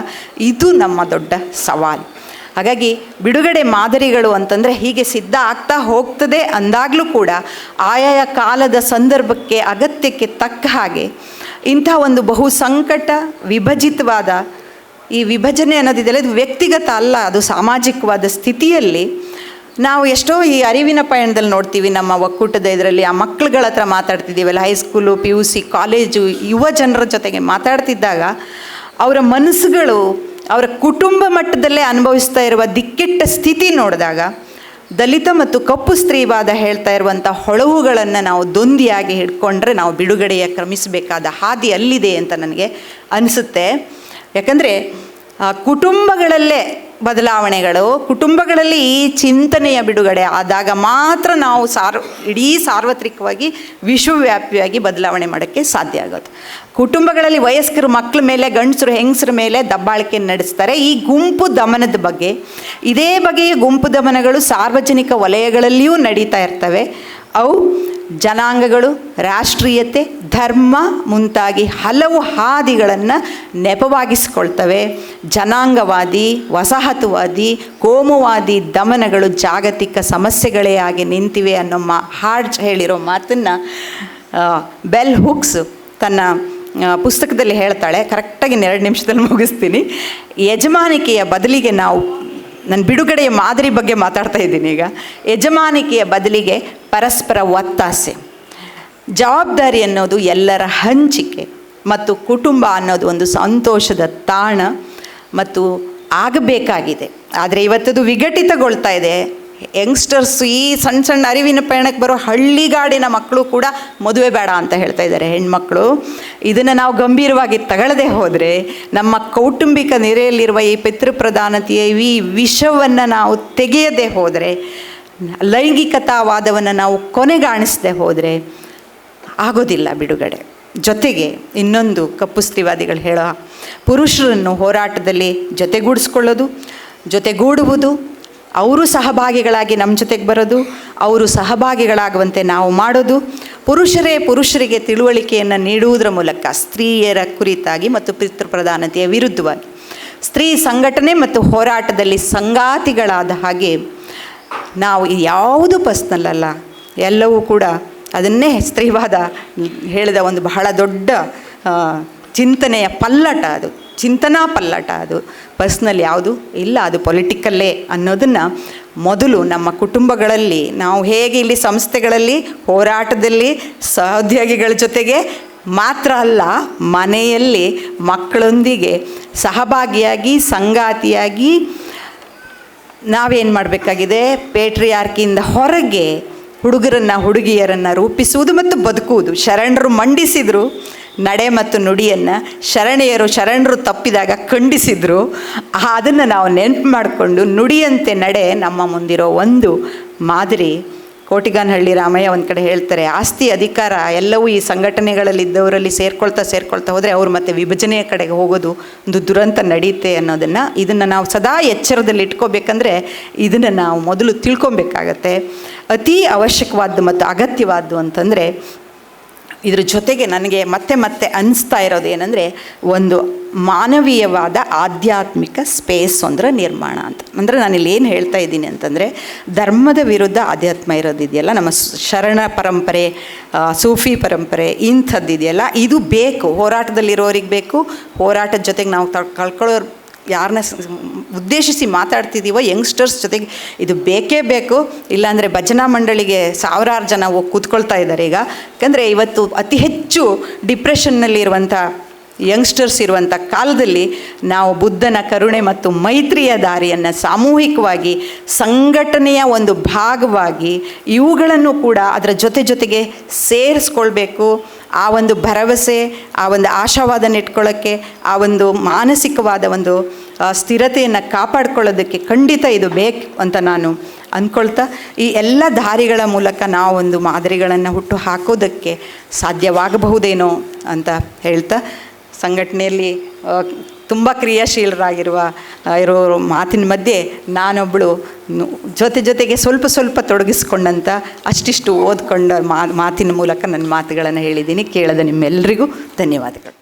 ಇದು ನಮ್ಮ ದೊಡ್ಡ ಸವಾಲು. ಹಾಗಾಗಿ ಬಿಡುಗಡೆ ಮಾದರಿಗಳು ಅಂತಂದರೆ ಹೀಗೆ ಸಿದ್ಧ ಆಗ್ತಾ ಹೋಗ್ತದೆ ಅಂದಾಗಲೂ ಕೂಡ ಆಯಾಯ ಕಾಲದ ಸಂದರ್ಭಕ್ಕೆ ಅಗತ್ಯಕ್ಕೆ ತಕ್ಕ ಹಾಗೆ ಇಂಥ ಒಂದು ಬಹು ಸಂಕಟ ವಿಭಜಿತವಾದ ಈ ವಿಭಜನೆ ಅನ್ನೋದಿದೆಯಲ್ಲ ಇದು ವ್ಯಕ್ತಿಗತ ಅಲ್ಲ, ಅದು ಸಾಮಾಜಿಕವಾದ ಸ್ಥಿತಿಯಲ್ಲಿ ನಾವು ಎಷ್ಟೋ ಈ ಅರಿವಿನ ಪಯಣದಲ್ಲಿ ನೋಡ್ತೀವಿ, ನಮ್ಮ ಒಕ್ಕೂಟದ ಇದರಲ್ಲಿ ಆ ಮಕ್ಕಳುಗಳ ಹತ್ರ ಮಾತಾಡ್ತಿದ್ದೀವಲ್ಲ high school P U C college ಯುವ ಜನರ ಜೊತೆಗೆ ಮಾತಾಡ್ತಿದ್ದಾಗ ಅವರ ಮನಸ್ಸುಗಳು, ಅವರ ಕುಟುಂಬ ಮಟ್ಟದಲ್ಲೇ ಅನುಭವಿಸ್ತಾ ಇರುವ ದಿಕ್ಕೆಟ್ಟ ಸ್ಥಿತಿ ನೋಡಿದಾಗ ದಲಿತ ಮತ್ತು ಕಪ್ಪು ಸ್ತ್ರೀವಾದ ಹೇಳ್ತಾ ಇರುವಂಥ ಹೊಳವುಗಳನ್ನು ನಾವು ದೊಂದಿಯಾಗಿ ಹಿಡ್ಕೊಂಡ್ರೆ ನಾವು ಬಿಡುಗಡೆಯ ಕ್ರಮಿಸಬೇಕಾದ ಹಾದಿ ಅಲ್ಲಿದೆ ಅಂತ ನನಗೆ ಅನಿಸುತ್ತೆ. ಯಾಕಂದರೆ ಕುಟುಂಬಗಳಲ್ಲೇ ಬದಲಾವಣೆಗಳು, ಕುಟುಂಬಗಳಲ್ಲಿ ಈ ಚಿಂತನೆಯ ಬಿಡುಗಡೆ ಆದಾಗ ಮಾತ್ರ ನಾವು ಸಾರ್, ಇಡೀ ಸಾರ್ವತ್ರಿಕವಾಗಿ ವಿಶ್ವವ್ಯಾಪಿಯಾಗಿ ಬದಲಾವಣೆ ಮಾಡೋಕ್ಕೆ ಸಾಧ್ಯ ಆಗೋದು. ಕುಟುಂಬಗಳಲ್ಲಿ ವಯಸ್ಕರು ಮಕ್ಕಳ ಮೇಲೆ, ಗಂಡಸರು, ಹೆಂಗಸರ ಮೇಲೆ ದಬ್ಬಾಳಿಕೆ ನಡೆಸ್ತಾರೆ. ಈ ಗುಂಪು ದಮನದ ಬಗ್ಗೆ, ಇದೇ ಬಗೆಯ ಗುಂಪು ದಮನಗಳು ಸಾರ್ವಜನಿಕ ವಲಯಗಳಲ್ಲಿಯೂ ನಡೀತಾ ಇರ್ತವೆ. ಅವು ಜನಾಂಗಗಳು, ರಾಷ್ಟ್ರೀಯತೆ, ಧರ್ಮ ಮುಂತಾಗಿ ಹಲವು ಹಾದಿಗಳನ್ನು ನೆಪವಾಗಿಸಿಕೊಳ್ತವೆ. ಜನಾಂಗವಾದಿ, ವಸಾಹತುವಾದಿ, ಕೋಮುವಾದಿ ದಮನಗಳು ಜಾಗತಿಕ ಸಮಸ್ಯೆಗಳೇ ಆಗಿ ನಿಂತಿವೆ ಅನ್ನೋ ಮಾ ಹಾಡ್ ಹೇಳಿರೋ ಮಾತನ್ನು ಬೆಲ್ ಹುಕ್ಸ್ ತನ್ನ ಪುಸ್ತಕದಲ್ಲಿ ಹೇಳ್ತಾಳೆ. ಕರೆಕ್ಟಾಗಿ ಎರಡು ನಿಮಿಷದಲ್ಲಿ ಮುಗಿಸ್ತೀನಿ. ಯಜಮಾನಿಕೆಯ ಬದಲಿಗೆ ನಾವು ನಾನು ಬಿಡುಗಡೆಯ ಮಾದರಿ ಬಗ್ಗೆ ಮಾತಾಡ್ತಾ ಇದ್ದೀನಿ ಈಗ. ಯಜಮಾನಿಕೆಯ ಬದಲಿಗೆ ಪರಸ್ಪರ ಒತ್ತಾಸೆ. ಜವಾಬ್ದಾರಿ ಅನ್ನೋದು ಎಲ್ಲರ ಹಂಚಿಕೆ ಮತ್ತು ಕುಟುಂಬ ಅನ್ನೋದು ಒಂದು ಸಂತೋಷದ ತಾಣ ಮತ್ತು ಆಗಬೇಕಾಗಿದೆ. ಆದರೆ ಇವತ್ತದು ವಿಘಟಿತಗೊಳ್ತಾ ಇದೆ. ಯಂಗ್ಸ್ಟರ್ಸ್ ಈ ಸಣ್ಣ ಸಣ್ಣ ಅರಿವಿನ ಪಯಣಕ್ಕೆ ಬರೋ ಹಳ್ಳಿಗಾಡಿನ ಮಕ್ಕಳು ಕೂಡ ಮದುವೆ ಬೇಡ ಅಂತ ಹೇಳ್ತಾ ಇದ್ದಾರೆ ಹೆಣ್ಮಕ್ಳು. ಇದನ್ನು ನಾವು ಗಂಭೀರವಾಗಿ ತಗೊಳ್ಳದೆ ಹೋದರೆ ನಮ್ಮ ಕೌಟುಂಬಿಕ ನೆರೆಯಲ್ಲಿರುವ ಈ ಪಿತೃಪ್ರಧಾನತೆಯ ಈ ವಿಷವನ್ನು ನಾವು ತೆಗೆಯದೆ ಹೋದರೆ, ಲೈಂಗಿಕತಾವಾದವನ್ನು ನಾವು ಕೊನೆಗಾಣಿಸದೆ ಹೋದರೆ ಆಗೋದಿಲ್ಲ ಬಿಡುಗಡೆ. ಜೊತೆಗೆ ಇನ್ನೊಂದು ಕಪ್ಪುಸ್ತಿವಾದಿಗಳು ಹೇಳೋ, ಪುರುಷರನ್ನು ಹೋರಾಟದಲ್ಲಿ ಜೊತೆಗೂಡಿಸ್ಕೊಳ್ಳೋದು, ಜೊತೆಗೂಡುವುದು ಅವರು ಸಹಭಾಗಿಗಳಾಗಿ ನಮ್ಮ ಜೊತೆಗೆ ಬರೋದು, ಅವರು ಸಹಭಾಗಿಗಳಾಗುವಂತೆ ನಾವು ಮಾಡೋದು. ಪುರುಷರೇ ಪುರುಷರಿಗೆ ತಿಳುವಳಿಕೆಯನ್ನು ನೀಡುವುದರ ಮೂಲಕ ಸ್ತ್ರೀಯರ ಕುರಿತಾಗಿ ಮತ್ತು ಪಿತೃಪ್ರಧಾನತೆಯ ವಿರುದ್ಧವಾಗಿ. ಸ್ತ್ರೀ ಸಂಘಟನೆ ಮತ್ತು ಹೋರಾಟದಲ್ಲಿ ಸಂಗಾತಿಗಳಾದ ಹಾಗೆ ನಾವು ಯಾವುದು ಪರ್ಸ್ನಲ್ ಅಲ್ಲ, ಎಲ್ಲವೂ ಕೂಡ ಅದನ್ನೇ ಸ್ತ್ರೀವಾದ ಹೇಳಿದ ಒಂದು ಬಹಳ ದೊಡ್ಡ ಚಿಂತನೆಯ ಪಲ್ಲಟ ಅದು, ಚಿಂತನಾ ಪಲ್ಲಟ ಅದು. ಪರ್ಸ್ನಲ್ ಯಾವುದು ಇಲ್ಲ, ಅದು ಪೊಲಿಟಿಕಲ್ಲೇ ಅನ್ನೋದನ್ನು ಮೊದಲು ನಮ್ಮ ಕುಟುಂಬಗಳಲ್ಲಿ, ನಾವು ಹೇಗೆ ಇಲ್ಲಿ ಸಂಸ್ಥೆಗಳಲ್ಲಿ, ಹೋರಾಟದಲ್ಲಿ ಸಹೋದ್ಯೋಗಿಗಳ ಜೊತೆಗೆ ಮಾತ್ರ ಅಲ್ಲ, ಮನೆಯಲ್ಲಿ ಮಕ್ಕಳೊಂದಿಗೆ ಸಹಭಾಗಿಯಾಗಿ, ಸಂಗಾತಿಯಾಗಿ ನಾವೇನು ಮಾಡಬೇಕಾಗಿದೆ? ಪೇಟ್ರಿಯಾರ್ಕಿಯಿಂದ ಹೊರಗೆ ಹುಡುಗರನ್ನು, ಹುಡುಗಿಯರನ್ನು ರೂಪಿಸುವುದು ಮತ್ತು ಬದುಕುವುದು. ಶರಣರು ಮಂಡಿಸಿದರು ನಡೆ ಮತ್ತು ನುಡಿಯನ್ನು ಶರಣೆಯರು, ಶರಣರು ತಪ್ಪಿದಾಗ ಖಂಡಿಸಿದ್ರು. ಅದನ್ನು ನಾವು ನೆನಪು ಮಾಡಿಕೊಂಡು ನುಡಿಯಂತೆ ನಡೆ ನಮ್ಮ ಮುಂದಿರೋ ಒಂದು ಮಾದರಿ. ಕೋಟಿಗಾನಹಳ್ಳಿ ರಾಮಯ್ಯ ಒಂದು ಕಡೆ ಹೇಳ್ತಾರೆ, ಆಸ್ತಿ, ಅಧಿಕಾರ ಎಲ್ಲವೂ ಈ ಸಂಘಟನೆಗಳಲ್ಲಿ ಇದ್ದವರಲ್ಲಿ ಸೇರ್ಕೊಳ್ತಾ ಸೇರ್ಕೊಳ್ತಾ ಹೋದರೆ ಅವರು ಮತ್ತೆ ವಿಭಜನೆಯ ಕಡೆಗೆ ಹೋಗೋದು ಒಂದು ದುರಂತ ನಡೆಯುತ್ತೆ ಅನ್ನೋದನ್ನು ಇದನ್ನು ನಾವು ಸದಾ ಎಚ್ಚರದಲ್ಲಿ ಇಟ್ಕೋಬೇಕಂದ್ರೆ ಇದನ್ನು ನಾವು ಮೊದಲು ತಿಳ್ಕೊಬೇಕಾಗತ್ತೆ. ಅತೀ ಅವಶ್ಯಕವಾದ್ದು ಮತ್ತು ಅಗತ್ಯವಾದ್ದು ಅಂತಂದರೆ ಇದ್ರ ಜೊತೆಗೆ ನನಗೆ ಮತ್ತೆ ಮತ್ತೆ ಅನಿಸ್ತಾ ಇರೋದು ಏನಂದರೆ ಒಂದು ಮಾನವೀಯವಾದ ಆಧ್ಯಾತ್ಮಿಕ ಸ್ಪೇಸ್ ಅಂದ್ರೆ ನಿರ್ಮಾಣ ಅಂತ. ಅಂದರೆ ನಾನಿಲ್ಲಿ ಏನು ಹೇಳ್ತಾ ಇದ್ದೀನಿ ಅಂತಂದರೆ ಧರ್ಮದ ವಿರುದ್ಧ ಆಧ್ಯಾತ್ಮ ಇರೋದಿದೆಯಲ್ಲ, ನಮ್ಮ ಶರಣ ಪರಂಪರೆ ಸೂಫಿ ಪರಂಪರೆ ಇಂಥದ್ದಿದೆಯಲ್ಲ, ಇದು ಬೇಕು. ಹೋರಾಟದಲ್ಲಿರೋರಿಗೆ ಬೇಕು. ಹೋರಾಟದ ಜೊತೆಗೆ ನಾವು ಕಳ್ಕೊಳ್ಳೋ ಯಾರನ್ನ ಉದ್ದೇಶಿಸಿ ಮಾತಾಡ್ತಿದ್ದೀವೋ ಯಂಗ್ಸ್ಟರ್ಸ್ ಜೊತೆಗೆ ಇದು ಬೇಕೇ ಬೇಕು. ಇಲ್ಲಾಂದರೆ ಭಜನಾ ಮಂಡಳಿಗೆ ಸಾವಿರಾರು ಜನ ಹೋಗಿ ಕೂತ್ಕೊಳ್ತಾ ಇದ್ದಾರೆ ಈಗ. ಯಾಕಂದರೆ ಇವತ್ತು ಅತಿ ಹೆಚ್ಚು ಡಿಪ್ರೆಷನ್ನಲ್ಲಿರುವಂಥ ಯಂಗ್ಸ್ಟರ್ಸ್ ಇರುವಂಥ ಕಾಲದಲ್ಲಿ ನಾವು ಬುದ್ಧನ ಕರುಣೆ ಮತ್ತು ಮೈತ್ರಿಯ ದಾರಿಯನ್ನು ಸಾಮೂಹಿಕವಾಗಿ ಸಂಘಟನೆಯ ಒಂದು ಭಾಗವಾಗಿ ಇವುಗಳನ್ನು ಕೂಡ ಅದರ ಜೊತೆ ಜೊತೆಗೆ ಸೇರಿಸ್ಕೊಳ್ಬೇಕು. ಆ ಒಂದು ಭರವಸೆ, ಆ ಒಂದು ಆಶಾವಾದನ ಇಟ್ಕೊಳ್ಳೋಕ್ಕೆ, ಆ ಒಂದು ಮಾನಸಿಕವಾದ ಒಂದು ಸ್ಥಿರತೆಯನ್ನು ಕಾಪಾಡ್ಕೊಳ್ಳೋದಕ್ಕೆ ಖಂಡಿತ ಇದು ಬೇಕು ಅಂತ ನಾನು ಅಂದ್ಕೊಳ್ತಾ ಈ ಎಲ್ಲ ದಾರಿಗಳ ಮೂಲಕ ನಾವು ಒಂದು ಮಾದರಿಗಳನ್ನು ಹುಟ್ಟು ಹಾಕೋದಕ್ಕೆ ಸಾಧ್ಯವಾಗಬಹುದೇನೋ ಅಂತ ಹೇಳ್ತಾ, ಸಂಘಟನೆಯಲ್ಲಿ ತುಂಬ ಕ್ರಿಯಾಶೀಲರಾಗಿರುವ ಇರೋ ಮಾತಿನ ಮಧ್ಯೆ ನಾನೊಬ್ಬಳು ಜೊತೆ ಜೊತೆಗೆ ಸ್ವಲ್ಪ ಸ್ವಲ್ಪ ತೊಡಗಿಸ್ಕೊಂಡಂಥ ಅಷ್ಟಿಷ್ಟು ಓದ್ಕೊಂಡ ಮಾತಿನ ಮೂಲಕ ನನ್ನ ಮಾತುಗಳನ್ನು ಹೇಳಿದ್ದೀನಿ. ಕೇಳದ ನಿಮ್ಮೆಲ್ಲರಿಗೂ ಧನ್ಯವಾದಗಳು.